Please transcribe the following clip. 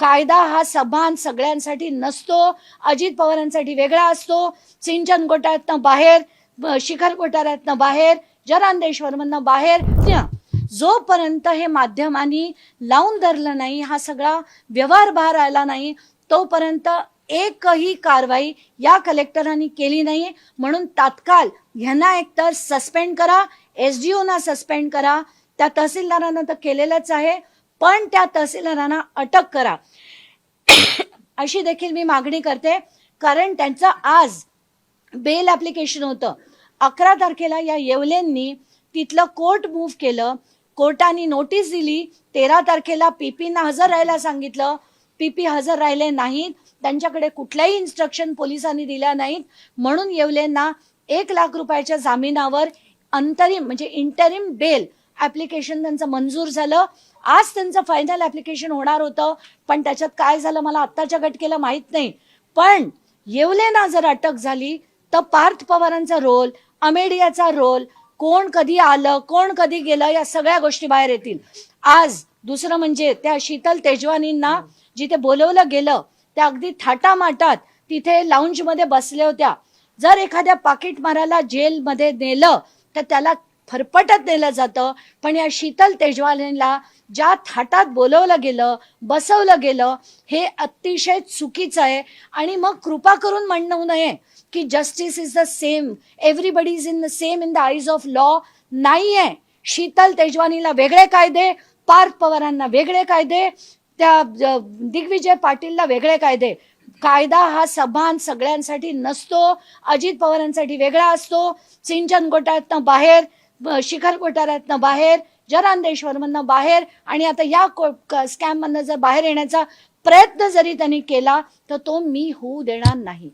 कायदा हा सभान सगळ्यांसाठी नसतो अजित पवारांसाठी वेगळा असतो सिंचन घोटाळ्यातनं बाहेर शिखर घोटाळ्यातनं बाहेर जरांदेश्वरमधनं बाहेर जोपर्यंत हे माध्यमांनी लावून धरलं नाही हा सगळा व्यवहार बाहेर आला नाही तोपर्यंत एकही कारवाई या कलेक्टरांनी केली नाही. म्हणून तात्काळ ह्यांना एकतर सस्पेंड करा एस डी ओना सस्पेंड करा. त्या तहसीलदारांना तर केलेलंच आहे. पण त्या तहसीलदारांना अटक करा. अशी देखील मी मागणी करते. कारण त्यांचं आज बेल ऍप्लिकेशन होतं. अकरा तारखेला या येवलेंनी तिथलं कोर्ट मूव्ह केलं. कोर्टाने नोटीस दिली. तेरा तारखेला पीपीना हजर राहायला सांगितलं. पीपी हजर राहिले नाहीत. त्यांच्याकडे कुठल्याही इन्स्ट्रक्शन पोलिसांनी दिल्या नाहीत. म्हणून येवलेंना एक लाख रुपयाच्या जामिनावर अंतरिम म्हणजे इंटरिम बेल ऍप्लिकेशन त्यांचं मंजूर झालं. आज त्यांचं फायनल ऍप्लिकेशन होणार होतं. पण त्याच्यात काय झालं मला आत्ताच्या घटकेला माहीत नाही. पण येवलेना जर अटक झाली तर पार्थ पवारांचा रोल अमेडियाचा रोल कोण कधी आलं कोण कधी गेलं या सगळ्या गोष्टी बाहेर येतील. आज दुसरं म्हणजे त्या शीतल तेजवानींना जिथे बोलवलं गेलं त्या अगदी थाटामाटात तिथे लाऊंजमध्ये बसल्या होत्या. जर एखाद्या पाकिट माराला जेलमध्ये नेलं तर त्याला फरफटत नेलं जातं. पण या शीतल तेजवानीला ज्या थाटात बोलवलं गेलं बसवलं गेलं हे अतिशय चुकीचं आहे. आणि मग कृपा करून म्हणणं नये की justice is the same everybody is in the same in the eyes of law नाही आहे शीतल तेजवानीला वेगळे कायदे पार्थ पवारांना वेगळे कायदे त्या दिग्विजय पाटीलला वेगळे कायदे. कायदा हा सभान सगळ्यांसाठी नसतो. अजित पवारांसाठी वेगळा असतो. सिंचन घोटाळ्यातनं बाहेर शिखर घोटाळ्यातनं बाहेर जरांदेश्वरमधनं बाहेर आणि आता या स्कॅम मधनं जर बाहेर येण्याचा प्रयत्न जरी त्यांनी केला तर तो मी होऊ देणार नाही.